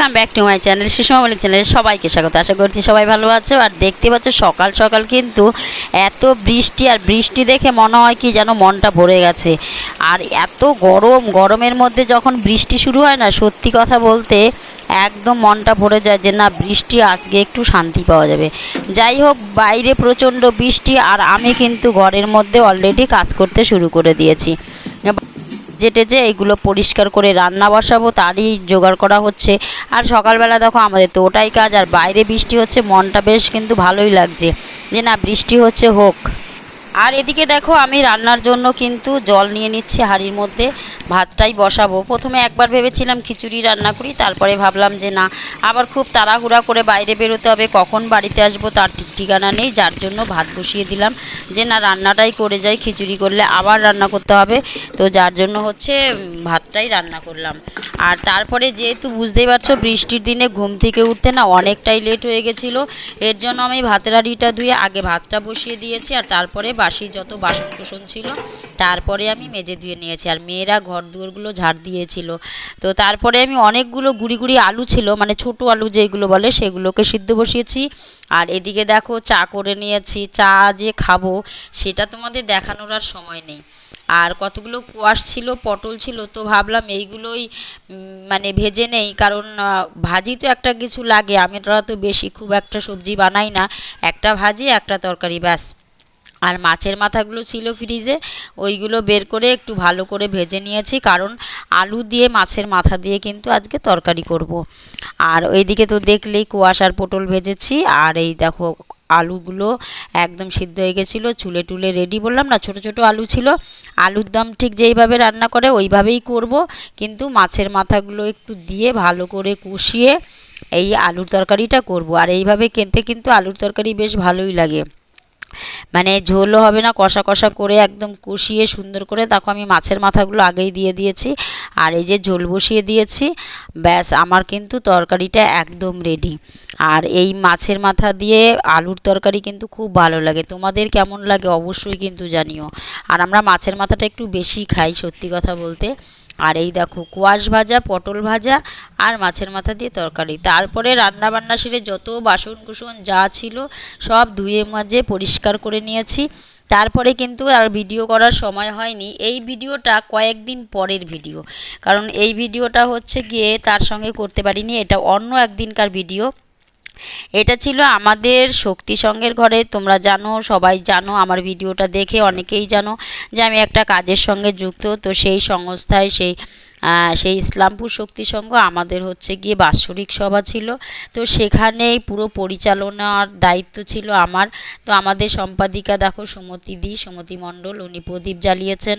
Welcome back to my channel Sushma বলে চ্যানেলে সবাইকে স্বাগত। আশা করছি সবাই ভালো আছো। আর দেখতে পাচ্ছ, সকাল সকাল কিন্তু এত বৃষ্টি আর বৃষ্টি দেখে মনে হয় কি যেন মনটা ভরে গেছে। আর এত গরম, গরমের মধ্যে যখন বৃষ্টি শুরু হয় না, সত্যি কথা বলতে একদম মনটা ভরে যায় যে না, বৃষ্টি আজকে একটু শান্তি পাওয়া যাবে। যাই হোক, বাইরে প্রচণ্ড বৃষ্টি আর আমি কিন্তু ঘরের মধ্যে অলরেডি কাজ করতে শুরু করে দিয়েছি। যেটে যে এইগুলো পরিষ্কার করে রান্না বসাবো তারই জোগাড় করা হচ্ছে। আর সকালবেলা দেখো আমাদের তো ওটাই কাজ, আর বাইরে বৃষ্টি হচ্ছে, মনটা বেশ কিন্তু ভালোই লাগছে। যে না, বৃষ্টি হচ্ছে, হোক। আর এদিকে দেখো, আমি রান্নার জন্য কিন্তু জল নিয়ে নিচ্ছি হাঁড়ির মধ্যে। ভাতটাই বসাবো। প্রথমে একবার ভেবেছিলাম খিচুড়ি রান্না করি, তারপরে ভাবলাম যে না, আবার খুব তাড়াহুড়া করে বাইরে বেরোতে হবে, কখন বাড়িতে আসব তার ঠিক ঠিকানা নেই, যার জন্য ভাত বসিয়ে দিলাম যে না, রান্নাটাই করে যাই, খিচুড়ি করলে আবার রান্না করতে হবে। তো যার জন্য হচ্ছে ভাতটাই রান্না করলাম। আর তারপরে যেহেতু বুঝতেই পারছ, বৃষ্টির দিনে ঘুম থেকে উঠতে না অনেকটাই লেট হয়ে গেছিল, এর জন্য আমি ভাতের হাঁড়িটা ধুয়ে আগে ভাতটা বসিয়ে দিয়েছি, আর তারপরে বাসি যত বাসন কুসন ছিল, তারপরে আমি মেজে ধুয়ে নিয়েছি। আর মেয়েরা ঘর দুয়ারগুলো ঝাড় দিয়েছিল। তো তারপরে আমি অনেকগুলো গুড়ি গুড়ি আলু ছিল মানে ছোট আলু যেগুলো বলে সেগুলোকে সিদ্ধ বসিয়েছি। আর এদিকে দেখো চা করে নিয়েছি, চা যে খাব সেটা তোমাদের দেখানোর আর সময় নেই। আর কতগুলো কোয়াশ ছিল, পটল ছিল, তো ভাবলাম এইগুলোই মানে ভেজে নেই, কারণ ভাজি তো একটা কিছু লাগে আমি তোরা তো বেশি, খুব একটা সবজি বানাই না। একটা ভাজি, একটা তরকারি, ব্যাস। আর মাছের মাথাগুলো ছিল ফ্রিজে, ওইগুলো বের করে একটু ভালো করে ভেজে নিয়েছি, কারণ আলু দিয়ে মাছের মাথা দিয়ে কিন্তু আজকে তরকারি করব। আর ওইদিকে তো দেখলেই কুয়াশার পটল ভেজেছি, আর এই দেখো আলুগুলো একদম সিদ্ধ হয়ে গেছিল, চুলে টুলে রেডি বললাম না, ছোট ছোট আলু ছিল। আলুর দম ঠিক যেইভাবে রান্না করে ওইভাবেই করব, কিন্তু মাছের মাথাগুলো একটু দিয়ে ভালো করে কষিয়ে এই আলুর তরকারিটা করব। আর এইভাবে কিনতে কিন্তু আলুর তরকারি বেশ ভালোই লাগে। মানে ঝোলও হবে না, কষা কষা করে একদম কষিয়ে সুন্দর করে দেখো আমি মাছের মাথাগুলো আগেই দিয়ে দিয়েছি আর এই যে ঝোল বসিয়ে দিয়েছি, ব্যাস আমার কিন্তু তরকারিটা একদম রেডি আর এই মাছের মাথা দিয়ে আলুর তরকারি কিন্তু খুব ভালো লাগে, তোমাদের কেমন লাগে অবশ্যই কিন্তু জানিও। আর আমরা মাছের মাথাটা একটু বেশি খাই সত্যি কথা বলতে। আর এই দেখো, কোয়াশ ভাজা, পটল ভাজা আর মাছের মাথা দিয়ে তরকারি। তারপরে রান্না বান্না সেরে যত বাসন কুসন যা ছিল সব ধুয়ে মাঝে পরিষ্কার করে নিয়েছি। তারপরে কিন্তু আর ভিডিও করার সময় হয়নি। এই ভিডিওটা কয়েকদিন পরের ভিডিও। কারণ এই ভিডিওটা হচ্ছে গিয়ে তার সঙ্গে করতে পারিনি, এটা অন্য একদিনকার ভিডিও। এটা ছিল আমাদের শক্তি সঙ্গের ঘরে। তোমরা জানো, সবাই জানো, আমার ভিডিওটা দেখে অনেকেই জানো যে আমি একটা কাজের সঙ্গে যুক্ত। তো সেই সংস্থায় সেই সেই ইসলামপুর শক্তি সংঘ আমাদের হচ্ছে গিয়ে বাৎসরিক সভা ছিল। তো সেখানেই পুরো পরিচালনার দায়িত্ব ছিল আমার। তো আমাদের সম্পাদিকা দেখো সুমতি দি, সুমতি মণ্ডল, উনি প্রদীপ জ্বালিয়েছেন।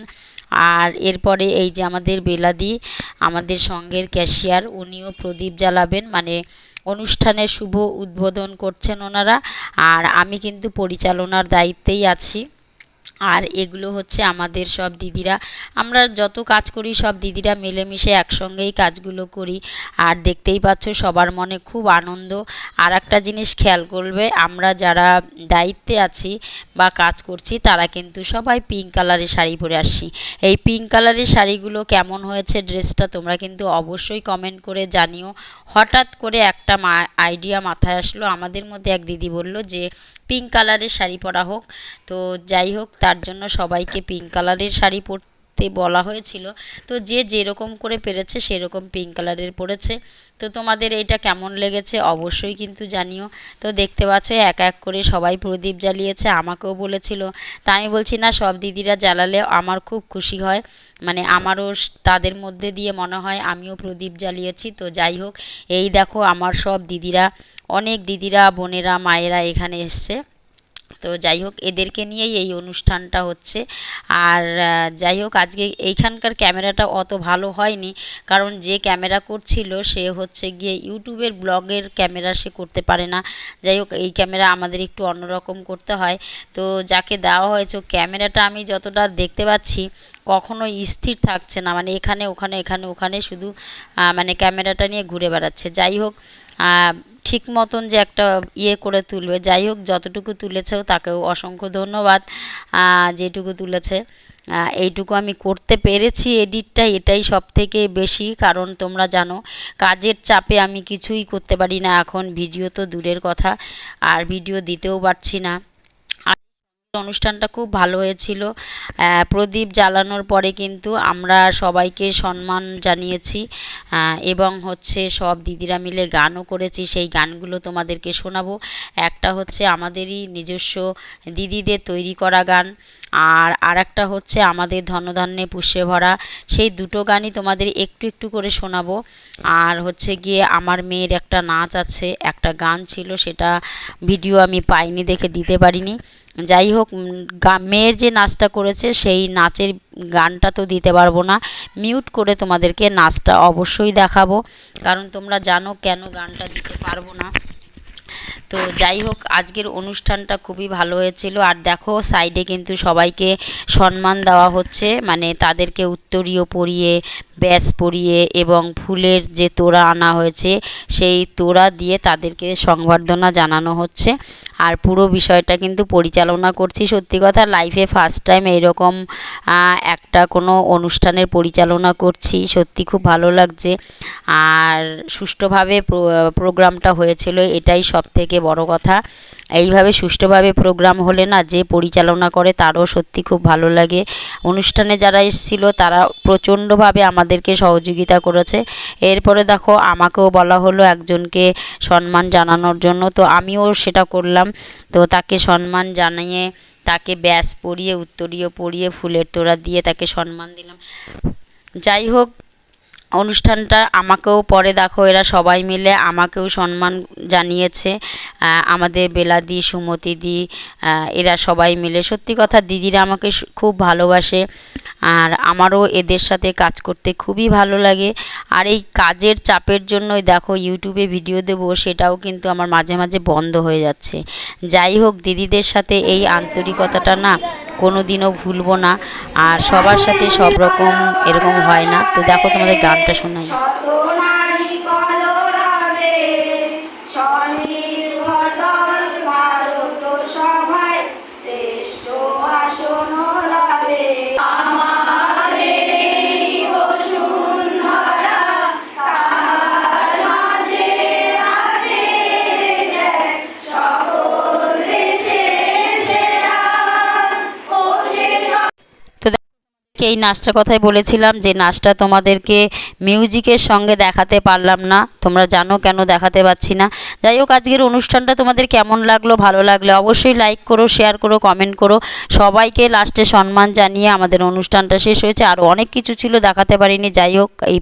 আর এরপরে এই যে আমাদের বেলাদি, আমাদের সঙ্গের ক্যাশিয়ার, উনিও প্রদীপ জ্বালাবেন। মানে অনুষ্ঠানের শুভ উদ্বোধন করছেন ওনারা। আর আমি কিন্তু পরিচালনার দায়িত্বেই আছি। আর এগুলো হচ্ছে আমাদের সব দিদিরা। আমরা যত কাজ করি, সব দিদিরা মিলেমিশে একসঙ্গেই কাজগুলো করি। আর দেখতেই পাচ্ছ, সবার মনে খুব আনন্দ। আর একটা জিনিস খেয়াল করবে, আমরা যারা দায়িত্বে আছি বা কাজ করছি, তারা কিন্তু সবাই পিঙ্ক কালারের শাড়ি পরে আসি এই পিঙ্ক কালারের শাড়িগুলো কেমন হয়েছে ড্রেসটা তোমরা কিন্তু অবশ্যই কমেন্ট করে জানিও। হঠাৎ করে একটা আইডিয়া মাথায় আসলো। আমাদের মধ্যে এক দিদি বলল যে পিঙ্ক কালারের শাড়ি পরা হোক। তো যাই হোক তার জন্য সবাইকে পিঙ্ক কালারের শাড়ি পরতে বলা হয়েছিল। তো যে যেরকম করে পেরেছে সেরকম পিঙ্ক কালারের পরেছে। তো তোমাদের এইটা কেমন লেগেছে অবশ্যই কিন্তু জানিও। তো দেখতে পাচ্ছ এক এক করে সবাই প্রদীপ জ্বালিয়েছে, আমাকেও বলেছিল। তা আমি বলছি, না, সব দিদিরা জ্বালালে আমার খুব খুশি হয়। মানে আমারও তাদের মধ্যে দিয়ে মনে হয় আমিও প্রদীপ জ্বালিয়েছি। তো যাই হোক, এই দেখো আমার সব দিদিরা, অনেক দিদিরা, বোনেরা, মায়েরা এখানে এসছে। তো যাই হোক, এদেরকে নিয়েই এই অনুষ্ঠানটা হচ্ছে। আর যাই হোক, আজকে এইখানকার ক্যামেরাটা অত ভালো হয়নি। কারণ যে ক্যামেরা করছিল, সে হচ্ছে গিয়ে ইউটিউবের ব্লগের ক্যামেরা সে করতে পারে না। যাই হোক, এই ক্যামেরা আমাদের একটু অন্যরকম করতে হয়। তো যাকে দেওয়া হয়েছে ক্যামেরাটা আমি যতটা দেখতে পাচ্ছি, কখনো স্থির থাকছে না। মানে এখানে, ওখানে এখানে, ওখানে শুধু মানে ক্যামেরাটা নিয়ে ঘুরে বেড়াচ্ছে। যাই হোক ঠিক মতন যে একটা ইয়ে করে তুলবে। যাই হোক, যতটুকু তুলেছেও তাকেও অসংখ্য ধন্যবাদ। যেটুকু তুলেছে। এইটুকু আমি করতে পেরেছি এডিটটা, এটাই সব থেকে বেশি। কারণ তোমরা জানো, কাজের চাপে আমি কিছুই করতে পারি না। এখন ভিডিও তো দূরের কথা। আর ভিডিও দিতেও পারছি না। অনুষ্ঠানটা খুব ভালো হয়েছিল। প্রদীপ জ্বালানোর পরে কিন্তু আমরা সবাইকে সম্মান জানিয়েছি। এবং হচ্ছে সব দিদিরা মিলে গানও করেছি। সেই গানগুলো তোমাদেরকে শোনাবো। একটা হচ্ছে আমাদেরই নিজস্ব দিদিদের তৈরি করা গান। আর আরেকটা হচ্ছে আমাদের ধনধান্যে পুষে ভরা। সেই দুটো গানই তোমাদের একটু একটু করে শোনাবো। আর হচ্ছে গিয়ে আমার মেয়ের একটা নাচ আছে। একটা গান ছিল, সেটা ভিডিও আমি পাইনি দেখে দিতে পারিনি। যাই হোক মেয়ের যে নাচটা করেছে, সেই নাচের গানটা তো দিতে পারব না। মিউট করে তোমাদেরকে নাচটা অবশ্যই দেখাবো। কারণ তোমরা জানো কেন গানটা দিতে পারব না। তো যাই হোক আজকের অনুষ্ঠানটা খুবই ভালো হয়েছিল। আর দেখো সাইডে কিন্তু সবাইকে সম্মান দেওয়া হচ্ছে। মানে তাদেরকে উত্তরীয় পরিয়ে ব্যাস পরিয়ে এবং ফুলের যে তোড়া আনা হয়েছে সেই তোড়া দিয়ে তাদেরকে সংবর্ধনা জানানো হচ্ছে। আর পুরো বিষয়টা কিন্তু পরিচালনা করছি। সত্যি কথা লাইফে ফার্স্ট টাইম এইরকম আহ, একটা কোনো অনুষ্ঠানের পরিচালনা করছি। সত্যি খুব ভালো লাগছে। আর সুষ্ঠুভাবে প্রোগ্রামটা হয়েছিল এটাই সব থেকে বড় কথা। এইভাবে সুষ্ঠুভাবে প্রোগ্রাম হলে না, যে পরিচালনা করে তারও সত্যি খুব ভালো লাগে। অনুষ্ঠানে যারা এসেছিল, তারা প্রচণ্ডভাবে আমাদেরকে সহযোগিতা করেছে। এরপরে দেখো, আমাকেও বলা হলো একজনকে সম্মান জানানোর জন্য। তো আমিও সেটা করলাম। তো তাকে সম্মান জানিয়ে, তাকে ব্যাস পরিয়ে, উত্তরীয় পরিয়ে, ফুলের তোড়া দিয়ে তাকে সম্মান দিলাম। যাই হোক অনুষ্ঠানটা আমাকেও পরে দেখো, এরা সবাই মিলে আমাকেও সম্মান জানিয়েছে। আমাদের বেলাদি, সুমতিদি এরা সবাই মিলে। সত্যি কথা, দিদিরা আমাকে খুব ভালোবাসে আর আমারও এদের সাথে কাজ করতে খুবই ভালো লাগে। আর এই কাজের চাপের জন্যই দেখো, ইউটিউবে ভিডিও দেবো, সেটাও কিন্তু আমার মাঝে মাঝে বন্ধ হয়ে যাচ্ছে। যাই হোক, দিদিদের সাথে এই আন্তরিকতাটা না কোনো দিনও ভুলবো না। আর সবার সাথে সব রকম এরকম হয় না। তো দেখো, তোমাদের গানটা শোনাই। এই নাচটার কথাই বলেছিলাম যে নাচটা তোমাদেরকে মিউজিকের সঙ্গে দেখাতে পারলাম না। তোমরা জানো কেন দেখাতে পারছি না। যাই হোক, আজকের অনুষ্ঠানটা তোমাদের কেমন লাগল, ভালো লাগলে অবশ্যই লাইক করো শেয়ার করো কমেন্ট করো। সবাইকে লাস্টে সম্মান জানিয়ে আমাদের অনুষ্ঠানটা শেষ হয়েছে। আরও অনেক কিছু ছিল দেখাতে পারিনি। যাই হোক, এই